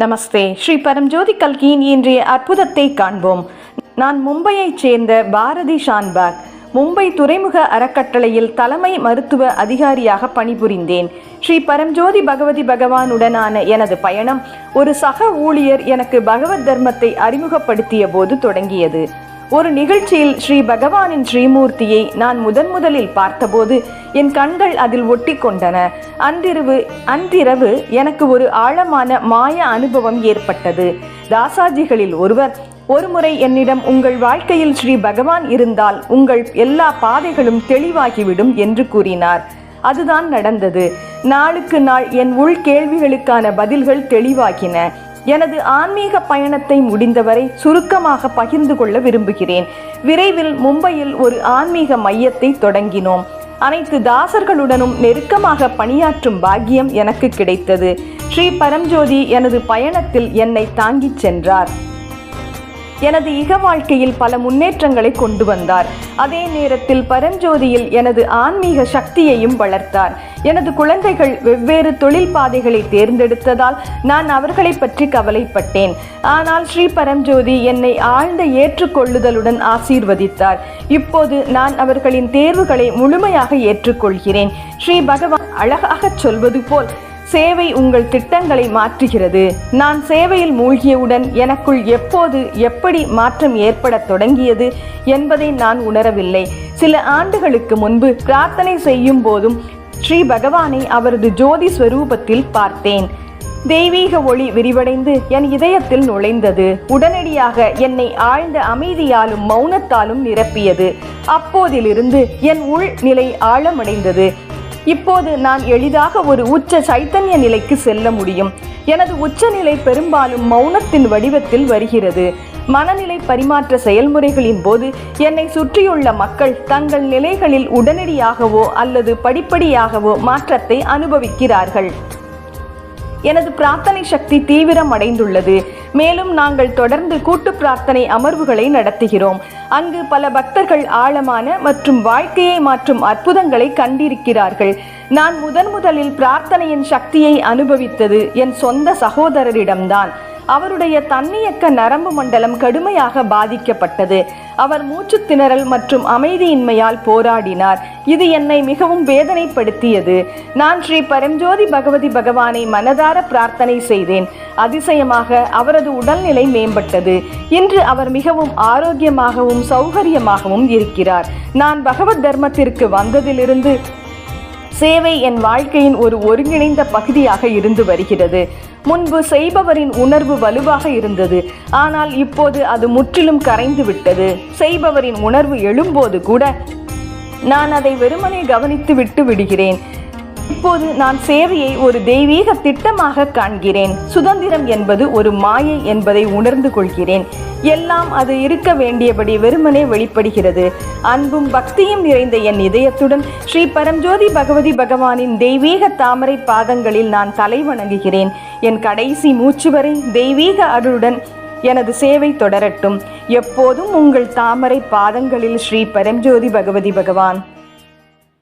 நமஸ்தே. ஸ்ரீ பரம்ஜோதி கல்கியின் இன்றைய அற்புதத்தை காண்போம். நான் மும்பையைச் சேர்ந்த பாரதி ஷான்பாக். மும்பை துறைமுக அறக்கட்டளையில் தலைமை மருத்துவ அதிகாரியாக பணிபுரிந்தேன். ஸ்ரீ பரம்ஜோதி பகவதி பகவானுடனான எனது பயணம் ஒரு சக ஊழியர் எனக்கு பகவத் தர்மத்தை அறிமுகப்படுத்திய போது தொடங்கியது. ஒரு நிகழ்ச்சியில் ஸ்ரீ பகவானின் ஸ்ரீமூர்த்தியை நான் முதன் முதலில் பார்த்தபோது என் கண்கள் அதில் ஒட்டி கொண்டன அன்றிரவு அன்றிரவு எனக்கு ஒரு ஆழமான மாய அனுபவம் ஏற்பட்டது. தாசாஜிகளில் ஒருவர் ஒருமுறை என்னிடம் உங்கள் வாழ்க்கையில் ஸ்ரீ பகவான் இருந்தால் உங்கள் எல்லா பாதைகளும் தெளிவாகிவிடும் என்று கூறினார். அதுதான் நடந்தது. நாளுக்கு நாள் என் உள் கேள்விகளுக்கான பதில்கள் தெளிவாகின. எனது ஆன்மீக பயணத்தை முடிந்தவரை சுருக்கமாக பகிர்ந்து கொள்ள விரும்புகிறேன். விரைவில் மும்பையில் ஒரு ஆன்மீக மையத்தை தொடங்கினோம். அனைத்து தாசர்களுடனும் நெருக்கமாக பணியாற்றும் பாக்கியம் எனக்கு கிடைத்தது. ஸ்ரீ பரம்ஜோதி எனது பயணத்தில் என்னை தாங்கிச் சென்றார். எனது இக வாழ்க்கையில் பல முன்னேற்றங்களை கொண்டு வந்தார். அதே நேரத்தில் பரஞ்சோதியில் எனது ஆன்மீக சக்தியையும் வளர்த்தார். எனது குழந்தைகள் வெவ்வேறு தொழில் பாதைகளை தேர்ந்தெடுத்ததால் நான் அவர்களை பற்றி கவலைப்பட்டேன். ஆனால் ஸ்ரீ பரஞ்சோதி என்னை ஆழ்ந்த ஏற்றுக்கொள்ளுதலுடன் ஆசீர்வதித்தார். இப்போது நான் அவர்களின் தேர்வுகளை முழுமையாக ஏற்றுக்கொள்கிறேன். ஸ்ரீ பகவான் அழகாகச் சொல்வது போல் சேவை உங்கள் திட்டங்களை மாற்றுகிறது. நான் சேவையில் மூழ்கியவுடன் எனக்குள் எப்போது எப்படி மாற்றம் ஏற்படத் தொடங்கியது என்பதை நான் உணரவில்லை. சில ஆண்டுகளுக்கு முன்பு பிரார்த்தனை செய்யும் போதும் ஸ்ரீ பகவானை அவரது ஜோதி ஸ்வரூபத்தில் பார்த்தேன். தெய்வீக ஒளி விரிவடைந்து என் இதயத்தில் நுழைந்தது. உடனடியாக என்னை ஆழ்ந்த அமைதியாலும் மௌனத்தாலும் நிரப்பியது. அப்போதிலிருந்து என் உள்நிலை ஆழமடைந்தது. இப்போது நான் எளிதாக ஒரு உச்ச சைத்தன்ய நிலைக்கு செல்ல முடியும். எனது உச்சநிலை பெரும்பாலும் மௌனத்தின் வடிவத்தில் வருகிறது. மனநிலை பரிமாற்ற செயல்முறைகளின் போது என்னை சுற்றியுள்ள மக்கள் தங்கள் நிலைகளில் உடனடியாகவோ அல்லது படிப்படியாகவோ மாற்றத்தை அனுபவிக்கிறார்கள். எனது பிரார்த்தனை சக்தி தீவிரம் அடைந்துள்ளது மேலும் நாங்கள் தொடர்ந்து கூட்டு பிரார்த்தனை அமர்வுகளை நடத்துகிறோம். அங்கு பல பக்தர்கள் ஆழமான மற்றும் வாழ்க்கையை மாற்றும் அற்புதங்களை கண்டிருக்கிறார்கள். நான் முதன் முதலில் பிரார்த்தனையின் சக்தியை அனுபவித்தது என் சொந்த சகோதரரிடம்தான். அவருடைய தன்னியக்க நரம்பு மண்டலம் கடுமையாக பாதிக்கப்பட்டது. அவர் மூச்சு திணறல் மற்றும் அமைதியின்மையால் போராடினார். இது என்னை மிகவும் வேதனைப்படுத்தியது. நான் ஸ்ரீ பரஞ்சோதி பகவதி பகவானை மனதார பிரார்த்தனை செய்தேன். அதிசயமாக அவரது உடல்நிலை மேம்பட்டது. இன்று அவர் மிகவும் ஆரோக்கியமாகவும் சௌகரியமாகவும் இருக்கிறார். நான் பகவத் தர்மத்திற்கு வந்ததிலிருந்து சேவை என் வாழ்க்கையின் ஒரு ஒருங்கிணைந்த பகுதியாக இருந்து வருகிறது. முன்பு செய்பவரின் உணர்வு வலுவாக இருந்தது. ஆனால் இப்போது அது முற்றிலும் கரைந்து விட்டது. செய்பவரின் உணர்வு எழும்போது கூட நான் அதை வெறுமனே கவனித்து விட்டு விடுகிறேன். இப்போது நான் சேவையை ஒரு தெய்வீக திட்டமாக காண்கிறேன். சுதந்திரம் என்பது ஒரு மாயை என்பதை உணர்ந்து கொள்கிறேன். எல்லாம் அது இருக்க வேண்டியபடி வெறுமனே வெளிப்படுகிறது. அன்பும் பக்தியும் நிறைந்த என் இதயத்துடன் ஸ்ரீ பரம்ஜோதி பகவதி பகவானின் தெய்வீக தாமரை பாதங்களில் நான் தலை வணங்குகிறேன். என் கடைசி மூச்சு வரை தெய்வீக அருளுடன் எனது சேவை தொடரட்டும். எப்போதும் உங்கள் தாமரை பாதங்களில் ஸ்ரீ பரம்ஜோதி பகவதி பகவான்.